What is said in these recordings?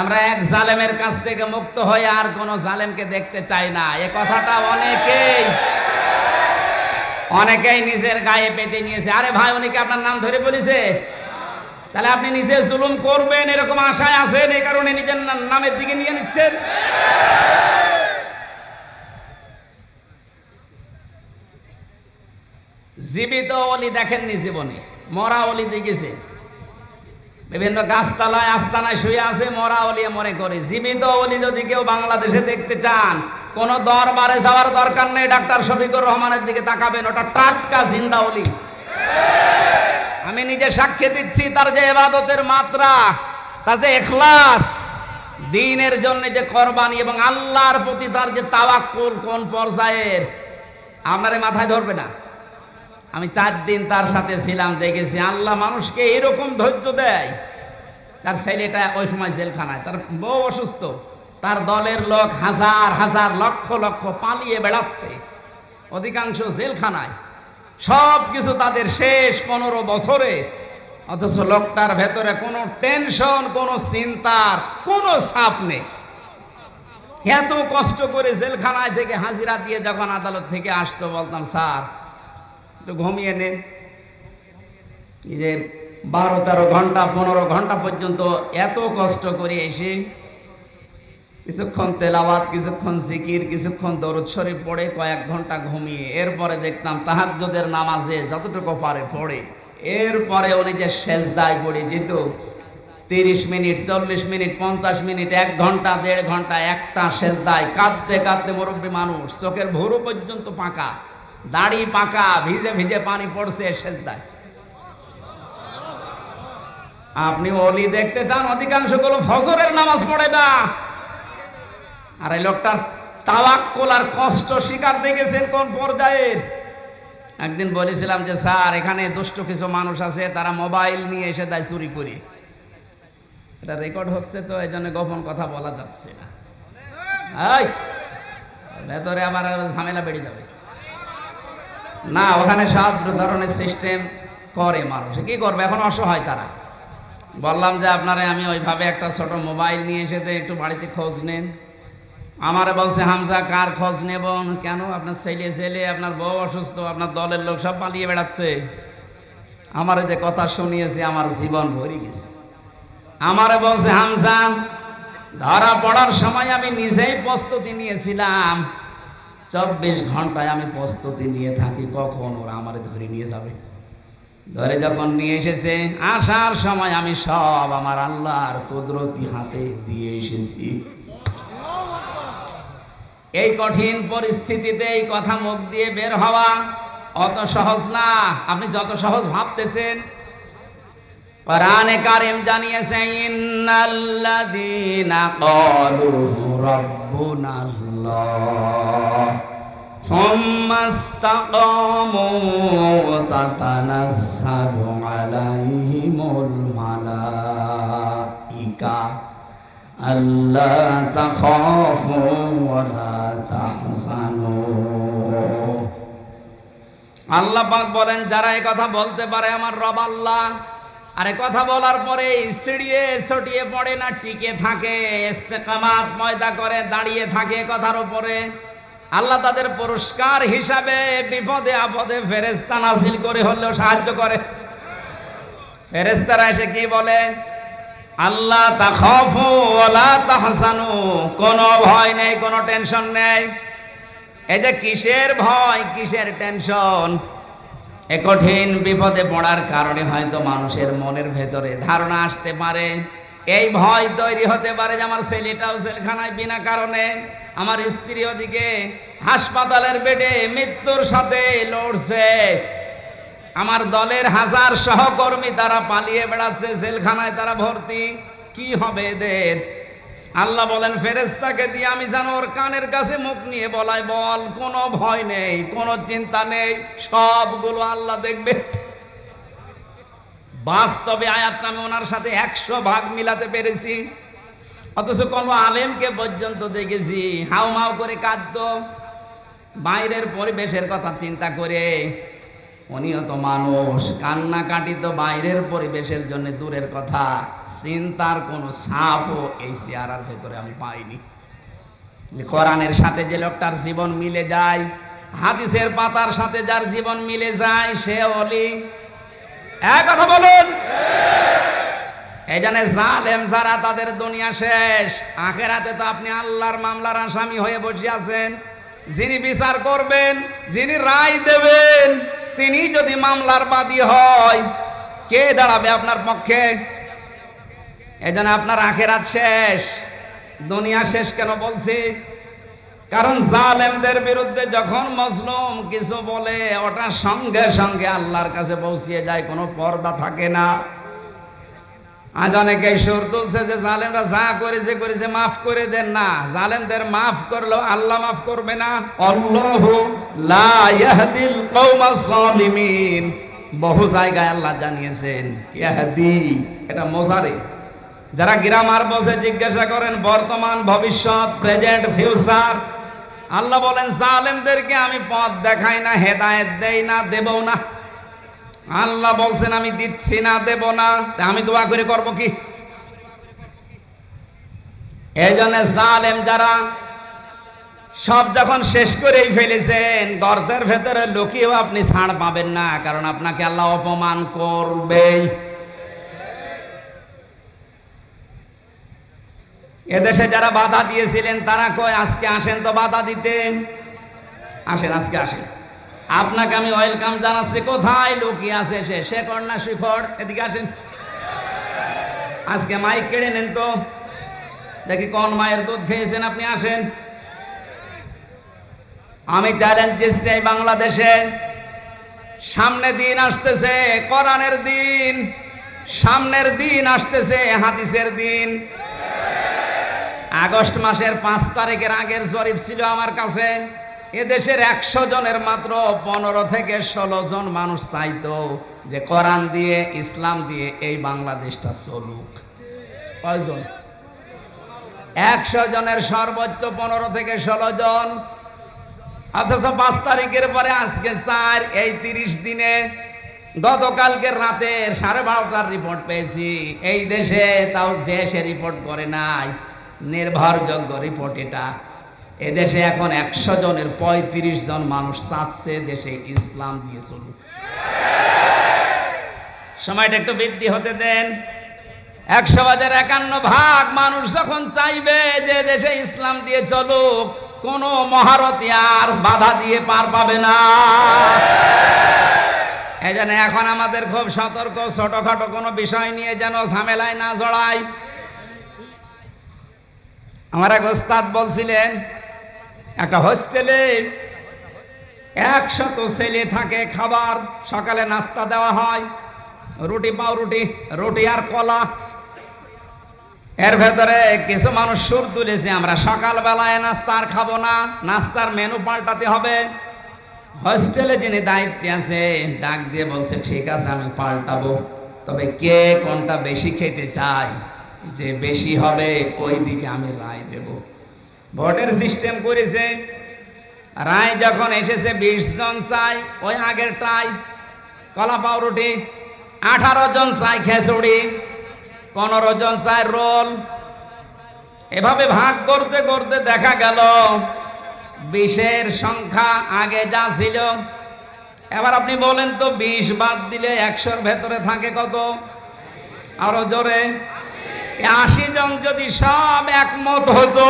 আমরা এক জালেমের কাছ থেকে মুক্ত হয়ে আর কোন জালেমকে দেখতে চাই না। এ কথাটা অনেকেই অনেকেই নিজের গায়ে পেতে নিয়েছে। আরে ভাই উনিকে আপনার নাম ধরে বলেছে? তাহলে আপনি নিজে জুলুম করবেন, এরকম আশায় আছেন এই কারণে নিজের নামের দিকে নিয়ে নিচ্ছেন? জীবিত অলি দেখেননি জীবনে, মরা অলি দেখেছে। বিভিন্ন গাছতলায়, আস্তানায় শুয়ে আছে, মরা অলিয়ে মনে করে। জীবিত অলি যদি কেউ বাংলাদেশে দেখতে চান, কোন দরবারে যাওয়ার দরকার নেই, ডাক্তার শফিকুর রহমানের দিকে তাকাবেন, ওটা টাটকা জিন্দা অলি। আমি নিজে সাক্ষী দিচ্ছি, তার যে এবাদতের মাত্রা, তার যে এখলাস, দিনের জন্য যে কোরবানি এবং আল্লাহর প্রতি তার যে তাওয়াক্কুল কোন পর্যায়ের, আমার মাথায় ধরবে না। আমি চার দিন তার সাথে ছিলাম, দেখেছি আল্লাহ মানুষকে এরকম ধৈর্য দেয়। তার ছেলেটা ওই সময় জেলখানায়, তার বউ অসুস্থ। তার দলের লোক হাজার হাজার, লক্ষ লক্ষ পালিয়ে বেড়াচ্ছে। অধিকাংশ জেলখানায়। সব কিছু তাদের শেষ পনেরো বছরে। অথচ লোকটার ভেতরে কোনো টেনশন, কোনো চিন্তার, কোনো সাপ নেই। এত কষ্ট করে জেলখানায় থেকে হাজিরা দিয়ে যখন আদালত থেকে আসতো, বলতাম, স্যার একটু ঘুমিয়ে নেন। এই যে বারো, তেরো ঘণ্টা, পনেরো ঘণ্টা পর্যন্ত এত কষ্ট করে এসে কিছুক্ষণ তেলাওয়াত, কিছুক্ষণ জিকির, কিছুক্ষণ দরুদ শরীফ পড়ে কয়েক ঘণ্টা ঘুমিয়ে, এরপরে দেখতাম তাহাজ্জুদের নামাজে যতটুকু পারে পড়ে। এরপরে উনি যে সেজদায় পড়ে যেত, তিরিশ মিনিট, চল্লিশ মিনিট, পঞ্চাশ মিনিট, এক ঘণ্টা, দেড় ঘণ্টা একটা শেষ দায় কাঁদতে কাঁদতে মুরব্বী মানুষ, চোখের ভুরু পর্যন্ত পাকা দাড়ি পাকা, ভিজে ভিজে পানি পড়ছে, সেজদায়। আপনি অলি দেখতে চান, অধিকাংশগুলো ফজরের নামাজ পড়ে না। আর এই লোকটার তাওয়াক্কুল আর কষ্ট শিকার দেখেছেন কোন পর্যায়ের একদিন বলেছিলাম যে, স্যার, এখানে দুষ্ট কিছু মানুষ আছে, তারা মোবাইল নিয়ে এসে দেয় চুরি করে। এটা রেকর্ড হচ্ছে তো এই জন্য গোপন কথা বলা যাচ্ছে না। ভেতরে আবার ঝামেলা বেড়ে যাবে। না, ওখানে সব ধরনের সিস্টেম করে মানুষ। কি করবে? এখন অসহায় তারা। বললাম যে, আপনারা আমি ওইভাবে একটা ছোট মোবাইল নিয়ে এসে একটু বাড়িতে খোঁজ নেন। আমারে বলছে, হামজা, কার খোঁজ নেব? কেন? আপনার ছেলে ছেলে আপনার বউ অসুস্থ, আপনার দলের লোক সব পালিয়ে বেড়াচ্ছে। আমার যে কথা শুনিয়েছে, আমার জীবন ভরে গেছে। আমারে বলছে, হামজা, ধরা পড়ার সময় আমি নিজেই প্রস্তুতি নিয়েছিলাম। চব্বিশ ঘন্টায় আমি প্রস্তুতি নিয়ে থাকি, কখন ওরা আমারে ধরে নিয়ে যাবে? ধরে যখন নিয়ে এসেছে, আসার সময় আমি সব আমার আল্লাহর কুদরতি হাতে দিয়ে এসেছি। এই কঠিন পরিস্থিতিতে এই কথা মুখ দিয়ে বের হওয়া অত সহজ না। আপনি যত সহজ ভাবতেছেন। জানিয়েছে ثم استقاموا تتنزل عليهم الملائكة ألا تخافوا ولا تحزنوا আল্লাহ পাক বলেন যারা এই কথা বলতে পারে আমার রব আল্লাহ আর এ কথা বলার পরে সিঁড়িয়ে ছটিয়ে পড়ে না টিকে থাকে ইস্তেকামাত ময়দা করে দাঁড়িয়ে থাকে কথার উপরে আল্লাহ তাদের পুরস্কার হিসাবে বিপদে আপদে ফেরেস্তা নাসিল করে হলেও সাহায্য করে। ফেরেস্তারা এসে কি বলে? আল্লাহ ওয়ালা তাহসানু কোনো ভয় নেই, কোনো টেনশন নেই। এই যে কিসের ভয়, কিসের টেনশন? এ কঠিন বিপদে পড়ার কারণে হয়তো মানুষের মনের ভেতরে ধারণা আসতে পারে। এই ভয় তৈরি হতে পারে যে আমার ছেলেটাও জেলখানায় বিনা কারণে আমার স্ত্রী ওদিকে হাসপাতালের বেডে মৃত্যুর সাথে লড়ছে। আমার দলের হাজার সহকর্মী তারা পালিয়ে বেড়াচ্ছে, জেলখানায় তারা ভর্তি। কি হবে এদের? আল্লাহ বলেন ফেরেস্তাকে দিয়ে আমি যেন ওর কানের কাছে মুখ নিয়ে বলাই বল, কোনো ভয় নেই, কোনো চিন্তা নেই, সবগুলো আল্লাহ দেখবে। বাস্তবে আয়াতটা আমি ওনার সাথে একশো ভাগ মিলাতে পেরেছি। অথচ কোনো আলেমকে পর্যন্ত দেখেছি। হাউ মাউ করে কাঁদতো। বাইরের পরিবেশের কথা চিন্তা করে উনিও তো মানুষ, কান্নাকাটি তো বাইরের পরিবেশের জন্য দূরের কথা। চিন্তার কোনো ছাপও এই চেয়ারার ভেতরে আমি পাইনি। কোরআনের সাথে যে লোকটার জীবন মিলে যায়, হাদিসের পাতার সাথে যার জীবন মিলে যায়, সে অলি। এক কথা বলুন। জন্য জালেম যারা, তাদের দুনিয়া শেষ। আখেরাতে তো আপনি আল্লাহর মামলার আসামি হয়ে বসে আছেন। যিনি বিচার করবেন, যিনি রায় দেবেন, তিনি যদি মামলার বাদী হয়, কে দাঁড়াবে আপনার পক্ষে? এই জন্য আপনার আখেরাত শেষ। দুনিয়া শেষ কেন বলছি? কারণ জালেমদের বিরুদ্ধে যখন মজলুম কিছু বলে, ওটা সঙ্গে সঙ্গে আল্লাহর কাছে পৌঁছিয়ে যায়, কোনো পর্দা থাকে না। আজ অনেকে সুর তুলছে যে জালেমরা যা করেছে করেছে, মাফ করে দেন না। জালেমদের মাফ করল আল্লাহ মাফ করবে না। আল্লাহু লা বহু জায়গায় আল্লাহ জানিয়েছেন, ইয়াহদি, এটা মোজারে। যারা গ্রামার বসে জিজ্ঞাসা করেন, বর্তমান, ভবিষ্যৎ, প্রেজেন্ট, ফিউচার আল্লাহ বলেন, জালেমদেরকে আমি পথ দেখাই না, হেদায়েত দেই না দেবও না। আল্লাহ বলছেন, আমি দিচ্ছি না, দেব না। আমি দোয়া করে করব কি? এই জালেম যারা সব যখন শেষ করেই ফেলেছেন, গর্তের ভেতরে লুকিয়েও আপনি ছাড় পাবেন না, কারণ আপনাকে আল্লাহ অপমান করবেই। এদেশে যারা বাধা দিয়েছিলেন, তারা কয়, আজকে আসেন তো বাধা দিতে। আসেন, আজকে আসেন। আপনাকে আমি ওয়েলকাম জানাচ্ছি। কোথায়? লুকিয়ে আছে সে। শেখর না শিখর এদিকে আসেন। আজকে মাইক কেড়ে নেন তো। দেখি কোন মায়ের দুধ খেয়েছেন আপনি? আসেন। আমি চ্যালেঞ্জ দিচ্ছি এই বাংলাদেশে। সামনে দিন আসতেছে, কোরআনের দিন। সামনের দিন আসতেছে, হাদিসের দিন। আগস্ট মাসের পাঁচ তারিখের আগের জরিপ ছিল আমার কাছে। এদেশের একশো জনের মাত্র পনেরো থেকে ষোলো জন মানুষ চাইতো যে কোরআন দিয়ে, ইসলাম দিয়ে এই বাংলাদেশটা চলুক। কয়জন? একশো জনের সর্বোচ্চ পনেরো থেকে ষোলো জন। অথচ পাঁচ তারিখের পরে আজকে চার, এই তিরিশ দিনে গতকালকের রাতের সাড়ে বারোটার রিপোর্ট পেয়েছি। এই দেশে তাও যে সে রিপোর্ট করে নাই। নির্ভরযোগ্য রিপোর্ট এটা। এদেশে এখন একশো জনের পঁয়ত্রিশ জন মানুষ চাচ্ছে দেশে ইসলাম দিয়ে চলুক। সময়টা একটু বৃদ্ধি হতে দেন। একশো হাজার একান্ন ভাগ মানুষ যখন চাইবে যে দেশে ইসলাম দিয়ে চলুক, কোনো মহারতি আর বাধা দিয়ে পার পাবে না। এই এখন আমাদের খুব সতর্ক, ছোটখাটো কোনো বিষয় নিয়ে যেন ঝামেলায় না জড়ায়। আমার এক ওস্তাদ বলছিলেন, একটা হোস্টেলে একশত ছেলে থাকে, খাবার সকালে নাস্তা দেওয়া হয়, রুটি পাও রুটি রুটি আর কলা। এর ভেতরে কিছু মানুষ সুর তুলেছে, আমরা সকালবেলায় নাস্তা আর খাব না, নাস্তার মেনু পাল্টাতে হবে। হোস্টেলে যিনি দায়িত্বে আছে, ডাক দিয়ে বলছে, ঠিক আছে, আমি পাল্টাবো। তবে কে কোনটা বেশি খেতে চায়? যে বেশি হবে ওই দিকে আমি রায় দেব। ভোটের সিস্টেম করেছে। রায় যখন এসেছে, বিশ জন চাই, ওই আগের টাই, কলা পাউরুটি, আঠারো জন চাই খেচুড়ি, পনেরো জন চাই রোল। এভাবে ভাগ করতে করতে দেখা গেল, বিশের সংখ্যা আগে যা ছিল। এবার আপনি বলেন তো, বিশ বাদ দিলে একশোর ভেতরে থাকে কত? আরও জোরে। আশি জন যদি সব একমত হতো,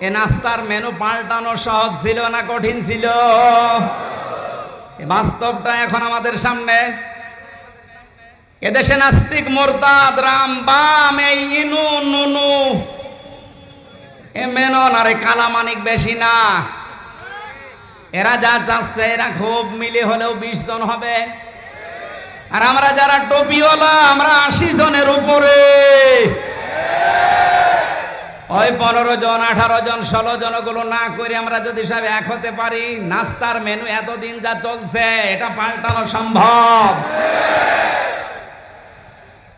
এ নাস্তার মেনু পাল্টানো সহজ ছিল না, কঠিন ছিল? বাস্তবটা এখন আমাদের সামনে। এদেশে নাস্তিক মোরতাদ, রাম, বাম, এই ইনু, নুনু। এ মেনন আরে কালামানিক বেশি না। এরা যা চাচ্ছে, এরা খুব মিলে হলেও বিশ জন হবে। আর আমরা যারা টপিওয়ালা, আমরা আশি জনের উপরে। ওই পনেরো জন, আঠারো জন, ষোলো জনগুলো না করে আমরা যদি সব এক হতে পারি, নাস্তার মেনু এতদিন যা চলছে, এটা পাল্টানো সম্ভব।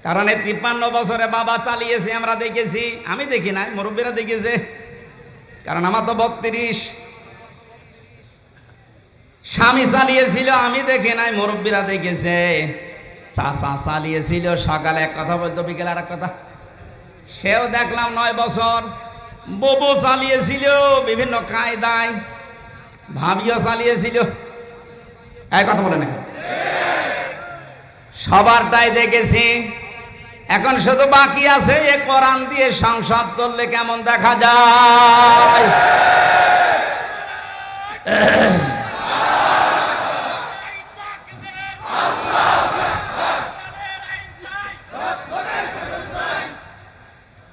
কারণ এই তিপ্পান্ন বছরে বাবা চালিয়েছে, আমরা দেখেছি। আমি দেখি নাই, মুরব্বীরা দেখেছে। কারণ আমার তো বত্রিশ। স্বামী চালিয়েছিল, আমি দেখি নাই, মুরব্বীরা দেখেছে। চাচা চালিয়েছিল, সকালে এক কথা বলতো, বিকেলে আর এক কথা। সেও দেখলাম নয় বছর। ববু চালিয়েছিল, বিভিন্ন কায়দায়। ভাবিও চালিয়েছিল। এক কথা বলে না কেন? সবারটাই দেখেছি। এখন শুধু বাকি আছে, এ কোরআন দিয়ে সংসদ চললে কেমন দেখা যায়?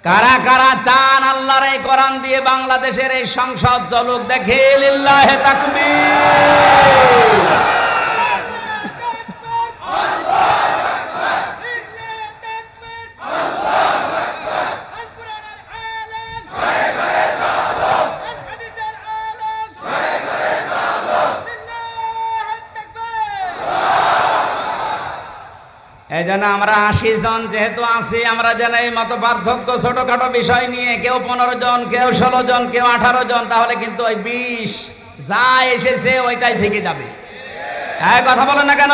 কারা কারা চান আল্লাহর এই কোরআন দিয়ে বাংলাদেশের এই সংসদ চলুক দেখে লিল্লাহে তাকবীর। এই জন্য আমরা আশি জন যেহেতু আছি, আমরা যেন এই মত পার্থক্য ছোটখাটো বিষয় নিয়ে কেউ পনেরো জন, কেউ ষোলো জন, কেউ আঠারো জন, তাহলে কিন্তু ওই বিশ যা এসেছে ওইটাই থেকে যাবে। হ্যাঁ কথা বলেন না কেন?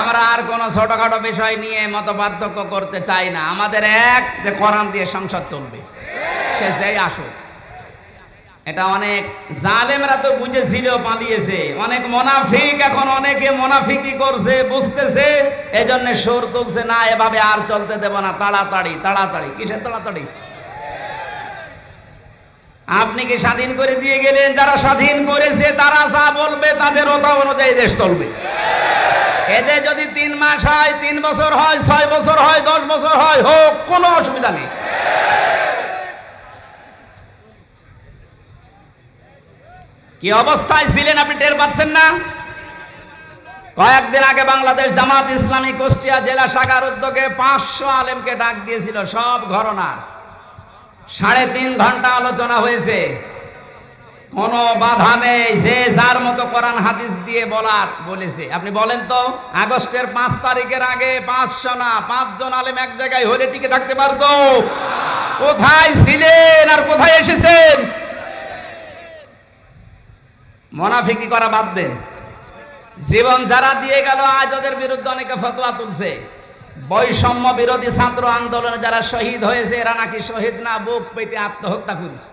আমরা আর কোনো ছোটখাটো বিষয় নিয়ে মত পার্থক্য করতে চাই না। আমাদের এক যে কোরআন দিয়ে সংসদ চলবে, সে যেই আসুক। এটা অনেক জালেমরা তো বুঝেছিল পালিয়েছে। অনেক মোনাফিক এখন, অনেকে মোনাফিকি করছে, বুঝতেছে। এই জন্য সুর তুলছে, না, এভাবে আর চলতে দেব না, তাড়াতাড়ি তাড়াতাড়ি। কিসের তাড়াতাড়ি? আপনি কি স্বাধীন করে দিয়ে গেলেন? যারা স্বাধীন করেছে, তারা যা বলবে, তাদের ওটা অনুযায়ী দেশ চলবে। এদের যদি তিন মাস হয়, তিন বছর হয়, ছয় বছর হয়, দশ বছর হয়, হোক, কোনো অসুবিধা নেই। কি অবস্থায় ছিলেন আপনি টের পাচ্ছেন না? কয়েকদিন আগে বাংলাদেশ জামাত ইসলামী কুষ্টিয়া জেলা শাখার উদ্যোগে পাঁচশো আলেমকে ডাক দিয়েছিল, সব ঘরনার সাড়ে তিন ঘণ্টা আলোচনা হয়েছে। কোনো বাধা নেই, যে যার মতো কোরআন হাদিস দিয়ে বলার বলেছে। আপনি বলেন তো, আগস্টের পাঁচ তারিখের আগে পাঁচশো না, পাঁচজন আলেম এক জায়গায় হলে টিকে থাকতে পারতো? কোথায় ছিলেন আর কোথায় এসেছেন? মোনাফিকি করা বাদ দেন। জীবন যারা দিয়ে গেল, আজ ওদের বিরুদ্ধে অনেকে ফতোয়া তুলছে। বৈষম্য বিরোধী ছাত্র আন্দোলনে যারা শহীদ হয়েছে, এরা নাকি শহীদ না, বুক পেতে আত্মহত্যা করিস।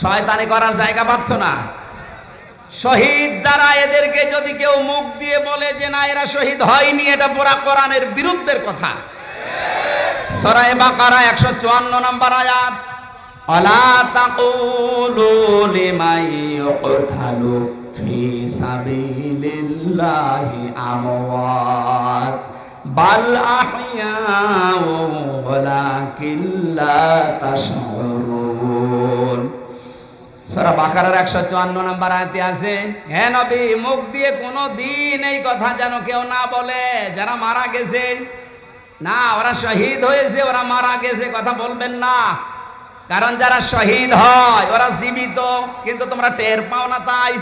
শয়তানি করার জায়গা পাচ্ছ না। শহীদ যারা, এদেরকে যদি কেউ মুখ দিয়ে বলে যে, না, এরা শহীদ হয়নি, এটা পোড়া কোরআনের বিরুদ্ধের কথা। সরাই বাকারা একশো চুয়ান্ন নম্বর আয়াত। অলা তাকুলু লিমাই ইউকতালু ফি সাবিলিল্লাহি আমওয়াত। বাল আহইয়াউ ওয়ালাকিন লা তাশউরুন সূরা বাকারার 154 নম্বর আয়াতে আছে, হে নবী, মুখ দিয়ে কোনো দিন এই কথা যেন কেউ না বলে। যারা মারা গেছে, না, ওরা শহীদ হয়েছে, ওরা মারা গেছে, কথা বলবেন না। কারণ যারা শহীদ হয়, ওরা জীবিত, কিন্তু তোমরা টের পাও না তাই।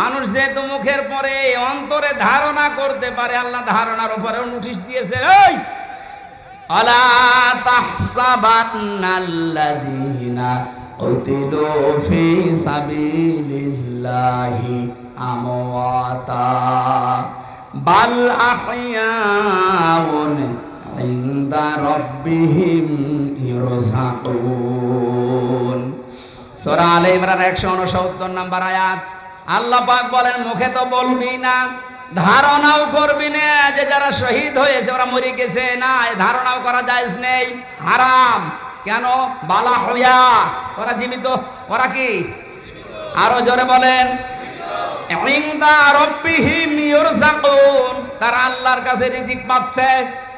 মানুষ যেহেতু মুখের পরে, অন্তরে ধারণা করতে পারে, আল্লাহ ধারণার উপরেও নোটিশ দিয়েছে, এই, আলা তাহসাবান্নাল্লাযীনা কুতিলু ফি সাবিলিল্লাহি আমওয়াতা, বাল আহইয়াউন ইনদা রাব্বিহিম ইরসাকুন সূরা আলে ইমরান 169 নম্বর আয়াত। আল্লাহ পাক বলেন, মুখে তো বলবি না, ধারণাও করবি না যে যারা শহীদ হয়েছে, ওরা মরে গেছে। না ধারণাও করা যায় নেই। হারাম। কেন? বালা হইয়া। ওরা জীবিত। ওরা কি? আরও জোরে বলেন। তারা আল্লাহর কাছে রিজিক পাচ্ছে।